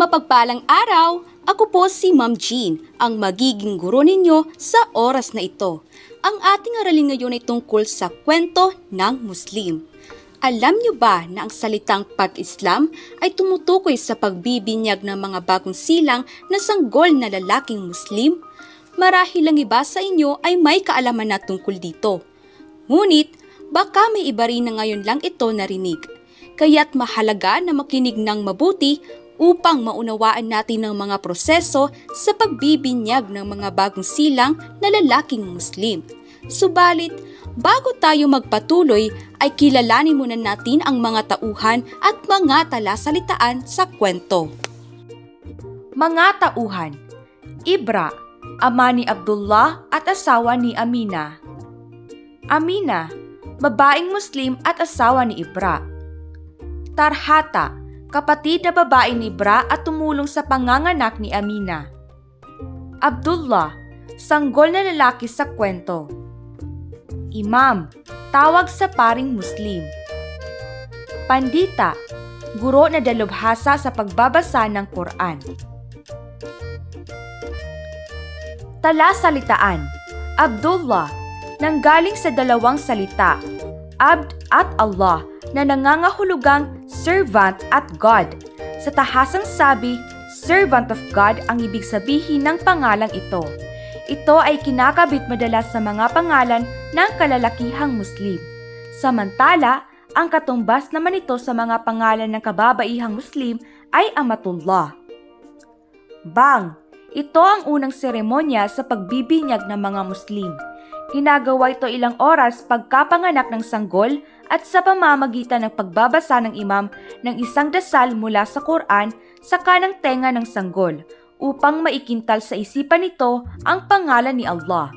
Mapagpalang araw! Ako po si Ma'am Jean, ang magiging guro ninyo sa oras na ito. Ang ating aralin ngayon ay tungkol sa kwento ng Muslim. Alam niyo ba na ang salitang pag-Islam ay tumutukoy sa pagbibinyag ng mga bagong silang na sanggol na lalaking Muslim? Marahil ang iba sa inyo ay may kaalaman na tungkol dito. Ngunit, baka may iba rin na ngayon lang ito narinig. Kaya't mahalaga na makinig ng mabuti upang maunawaan natin ang mga proseso sa pagbibinyag ng mga bagong silang na lalaking Muslim. Subalit, bago tayo magpatuloy ay kilalanin muna natin ang mga tauhan at mga talasalitaan sa kwento. Mga tauhan, Ibra, ama ni Abdullah at asawa ni Amina. Amina, babaeng Muslim at asawa ni Ibra. Tarhata, kapatid na babae ni Ibra at tumulong sa panganganak ni Amina. Abdullah, sanggol na lalaki sa kwento. Imam, tawag sa paring Muslim. Pandita, guro na dalubhasa sa pagbabasa ng Quran. Talasalitaan Abdullah, nanggaling sa dalawang salita, Abd at Allah, na nangangahulugang servant at God. Sa tahasang sabi, servant of God ang ibig sabihin ng pangalang ito. Ito ay kinakabit madalas sa mga pangalan ng kalalakihang Muslim. Samantala, ang katumbas naman ito sa mga pangalan ng kababaihang Muslim ay Amatullah. Bang! Ito ang unang seremonya sa pagbibinyag ng mga Muslim. Ginagawa ito ilang oras pagkapanganak ng sanggol at sa pamamagitan ng pagbabasa ng imam ng isang dasal mula sa Quran sa kanang tenga ng sanggol upang maikintal sa isipan nito ang pangalan ni Allah.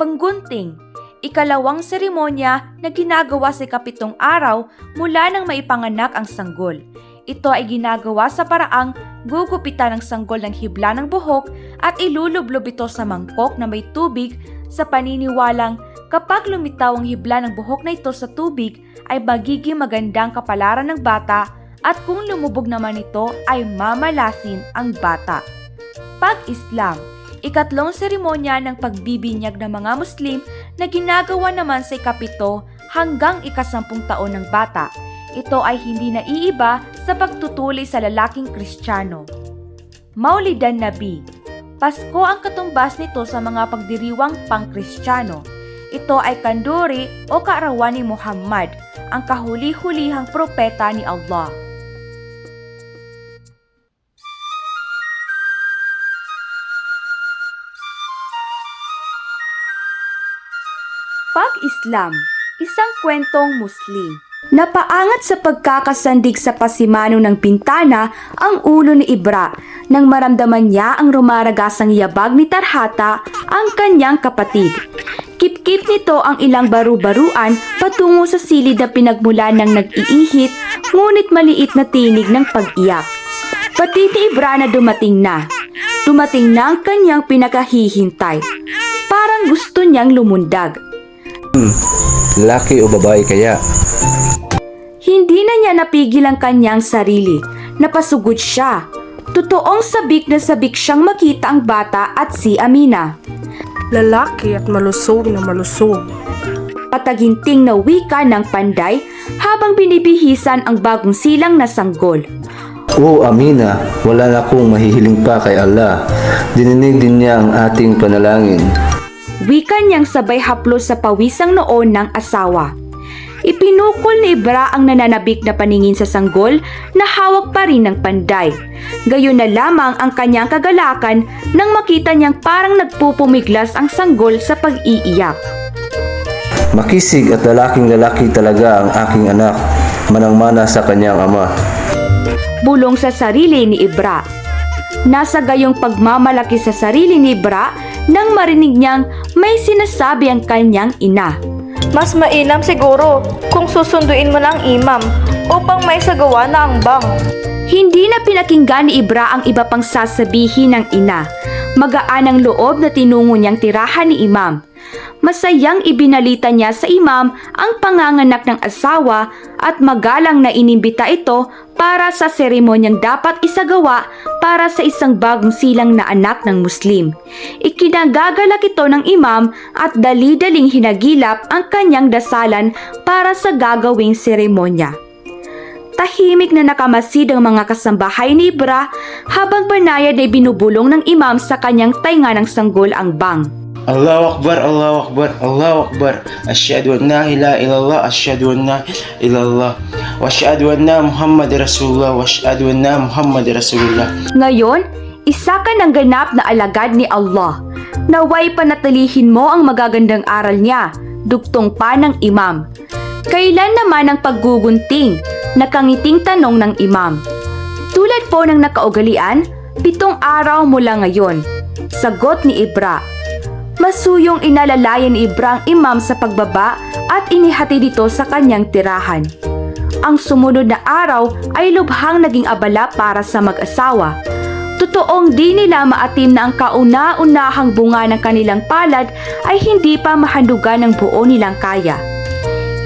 Panggunting Ikalawang seremonya na ginagawa sa kapitong araw mula nang maipanganak ang sanggol. Ito ay ginagawa sa paraang gugupitan ng sanggol ng hibla ng buhok at ilulublob ito sa mangkok na may tubig sa paniniwalang kapag lumitaw ang hibla ng buhok na ito sa tubig ay magiging magandang kapalaran ng bata at kung lumubog naman ito ay mamalasin ang bata. Pag-Islam Ikatlong seremonya ng pagbibinyag ng mga Muslim na ginagawa naman sa ikapito hanggang ikasampung taon ng bata. Ito ay hindi naiiba sa pagtutuli sa lalaking Kristiyano. Maulidan Nabi Pasko ang katumbas nito sa mga pagdiriwang pang-Kristiyano. Ito ay kanduri o kaarawan ni Muhammad, ang kahuli-hulihang propeta ni Allah. Pag-Islam, isang kwentong Muslim. Napaangat sa pagkakasandig sa pasimano ng pintana ang ulo ni Ibra nang maramdaman niya ang rumaragasang yabag ni Tarhata, ang kanyang kapatid. Kip-kip nito ang ilang baru-baruan patungo sa silid na pinagmulan ng nag-iihit ngunit maliit na tinig ng pag-iyak. Pati ni Ibra na dumating na. Dumating na ang kanyang pinakahihintay. Parang gusto niyang lumundag. Lalaki o babae kaya? Hindi na niya napigil ang kanyang sarili. Napasugod siya. Totoong sabik na sabik siyang makita ang bata at si Amina. lalaki at malusog na malusog. Pataginting na wika ng panday habang binibihisan ang bagong silang na sanggol. O Amina, wala na akong mahihiling pa kay Allah. Dininig din niya ang ating panalangin. Wika niyang sabay haplos sa pawisang noon ng asawa. Ipinukol ni Ibra ang nananabik na paningin sa sanggol na hawak pa rin ng panday. Gayon na lamang ang kanyang kagalakan nang makita niyang parang nagpupumiglas ang sanggol sa pag-iiyak. Makisig at lalaking lalaki talaga ang aking anak. Manang-mana sa kanyang ama. Bulong sa sarili ni Ibra. Nasa gayong pagmamalaki sa sarili ni Ibra nang marinig niyang may sinasabi ang kanyang ina. Mas mainam siguro kung susunduin mo ng imam upang may sagawa na ang bang. Hindi na pinakinggan ni Ibra ang iba pang sasabihin ng ina. Magaan ang loob na tinungo niyang tirahan ni Imam. Masayang ibinalita niya sa imam ang panganganak ng asawa at magalang na inimbita ito para sa seremonyang dapat isagawa para sa isang bagong silang na anak ng Muslim. Ikinagagalak ito ng imam at dali-daling hinagilap ang kanyang dasalan para sa gagawing seremonya. Tahimik na nakamasid ang mga kasambahay ni Ibra habang banayad ay binubulong ng imam sa kanyang tainga ng sanggol ang bang. Allahu Akbar, Allahu Akbar, Allahu Akbar. Asyhadu an la ilaha illallah, asyhadu anna illallah. Wa asyhadu anna Muhammad Rasulullah, wa asyhadu anna Muhammad Rasulullah. Ngayon, isa ka ng ganap na alagad ni Allah. Naway panatilihin mo ang magagandang aral niya, dugtong pa ng imam. Kailan naman ang paggugunting? Nakangiting tanong ng imam. Tulad po ng nakaugalian, pitong araw mula ngayon. Sagot ni Ibra. Masuyong inalalayan ni Ibra ang imam sa pagbaba at inihati dito sa kanyang tirahan. Ang sumunod na araw ay lubhang naging abala para sa mag-asawa. Totoong di nila maatim na ang kauna-unahang bunga ng kanilang palad ay hindi pa mahandugan ng buo nilang kaya.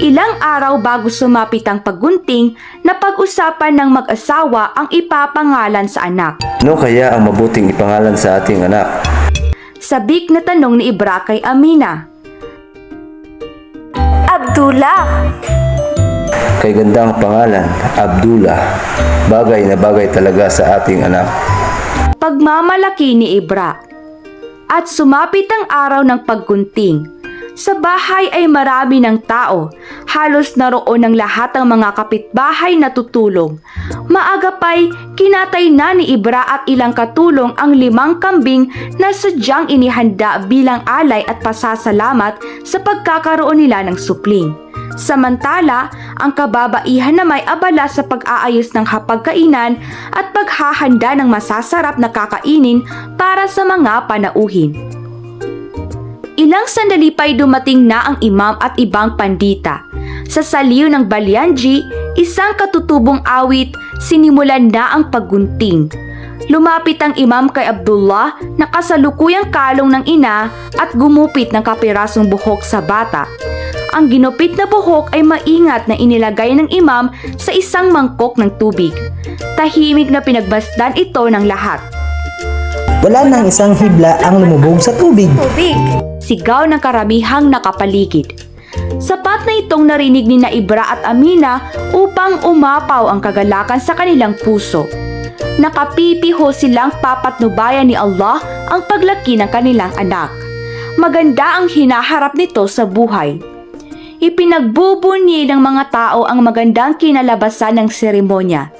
Ilang araw bago sumapit ang paggunting, napag-usapan ng mag-asawa ang ipapangalan sa anak. Ano kaya ang mabuting ipangalan sa ating anak? Sabik na tanong ni Ibra kay Amina. Abdullah! Kay gandang pangalan, Abdullah. Bagay na bagay talaga sa ating anak. Pagmamalaki ni Ibra. At sumapit ang araw ng paggunting. Sa bahay ay marami ng tao. Halos naroon ng lahat ng mga kapitbahay na tutulong. Maaga pa'y kinatay na ni Ibra at ilang katulong ang limang kambing na sadyang inihanda bilang alay at pasasalamat sa pagkakaroon nila ng supling. Samantala, ang kababaihan na may abala sa pag-aayos ng hapagkainan at paghahanda ng masasarap na kakainin para sa mga panauhin. Ilang sandali pa'y dumating na ang imam at ibang pandita. Sa saliw ng Balyanji, isang katutubong awit, sinimulan na ang paggunting. Lumapit ang imam kay Abdullah na kasalukuyang kalong ng ina at gumupit ng kapirasong buhok sa bata. Ang ginupit na buhok ay maingat na inilagay ng imam sa isang mangkok ng tubig. Tahimik na pinagbasdan ito ng lahat. Wala nang isang hibla ang lumubog sa tubig. Tubig! Sigaw ng karamihang nakapaligid. Sapat na itong narinig ni Naibra at Amina upang umapaw ang kagalakan sa kanilang puso. Nakapipiho silang papatnubayan ni Allah ang paglaki ng kanilang anak. Maganda ang hinaharap nito sa buhay. Ipinagbubunyi ng mga tao ang magandang kinalabasan ng seremonya.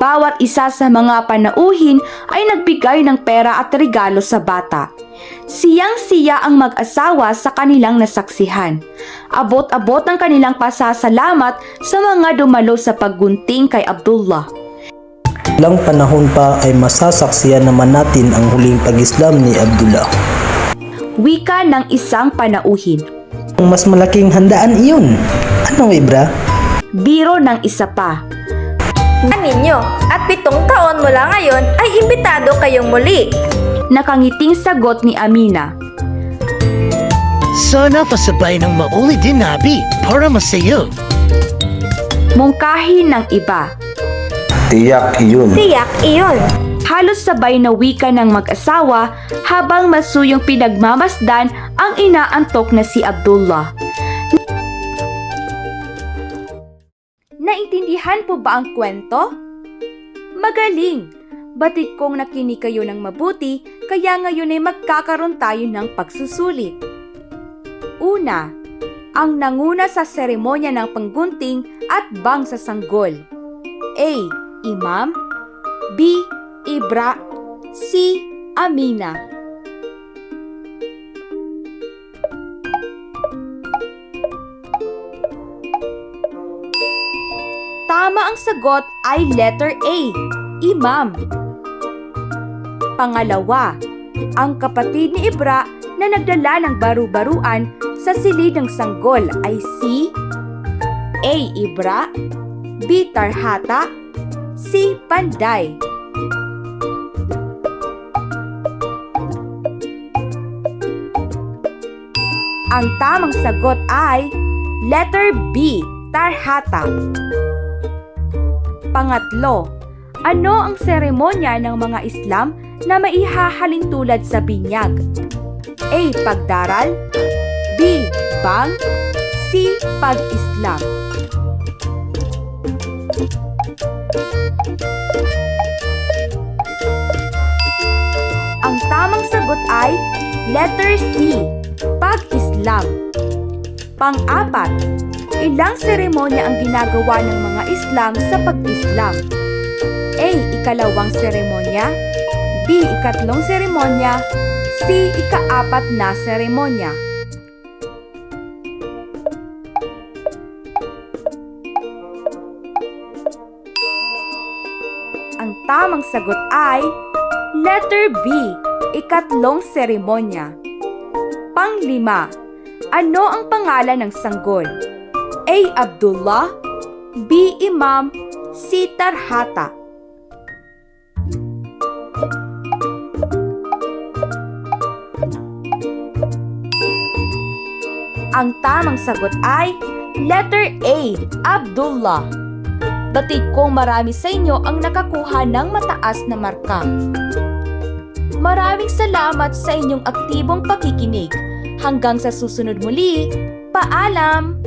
Bawat isa sa mga panauhin ay nagbigay ng pera at regalo sa bata. Siyang-siya ang mag-asawa sa kanilang nasaksihan. Abot-abot ang kanilang pasasalamat sa mga dumalo sa paggunting kay Abdullah. Ilang panahon pa ay masasaksiyan naman natin ang huling pag-Islam ni Abdullah. Wika ng isang panauhin. Ang mas malaking handaan iyon. Ano, Ibra? Biro ng isa pa. Ninyo, at pitong taon mula ngayon ay imbitado kayong muli. Nakangiting sagot ni Amina. Sana pasabay ng mauli din nabi para masayo. Mungkahi ng iba. Tiyak iyon. Tiyak iyon. Halos sabay na wika ng mag-asawa habang masuyong pinagmamasdan ang inaantok na si Abdullah. Naintindihan po ba ang kwento? Magaling! Batid kong nakinig kayo ng mabuti kaya ngayon ay magkakaroon tayo ng pagsusulit. Una, ang nanguna sa seremonya ng panggunting at bang sa sanggol. A. Imam B. Ibra C. Amina Tama ang sagot ay letter A. Imam Pangalawa, ang kapatid ni Ibra na nagdala ng baru-baruan sa silid ng sanggol ay si A. Ibra B. Tarhata C. Panday Ang tamang sagot ay letter B, tarhata. Pangatlo, ano ang seremonya ng mga Islam na maihahalin tulad sa binyag? A. Pagdaral B. Bang C. Pag-Islam Ang tamang sagot ay letter C. Pag-Islam Pang-apat, ilang seremonya ang ginagawa ng mga Islam sa pag-Islam? A. Ikalawang seremonya B. Ikatlong seremonya C. Ikaapat na seremonya Ang tamang sagot ay letter B. Ikatlong seremonya Panglima, ano ang pangalan ng sanggol? A. Abdullah B. Imam C. Tarhata Ang tamang sagot ay letter A. Abdullah Batid kong marami sa inyo ang nakakuha ng mataas na marka. Maraming salamat sa inyong aktibong pakikinig. Hanggang sa susunod muli, paalam!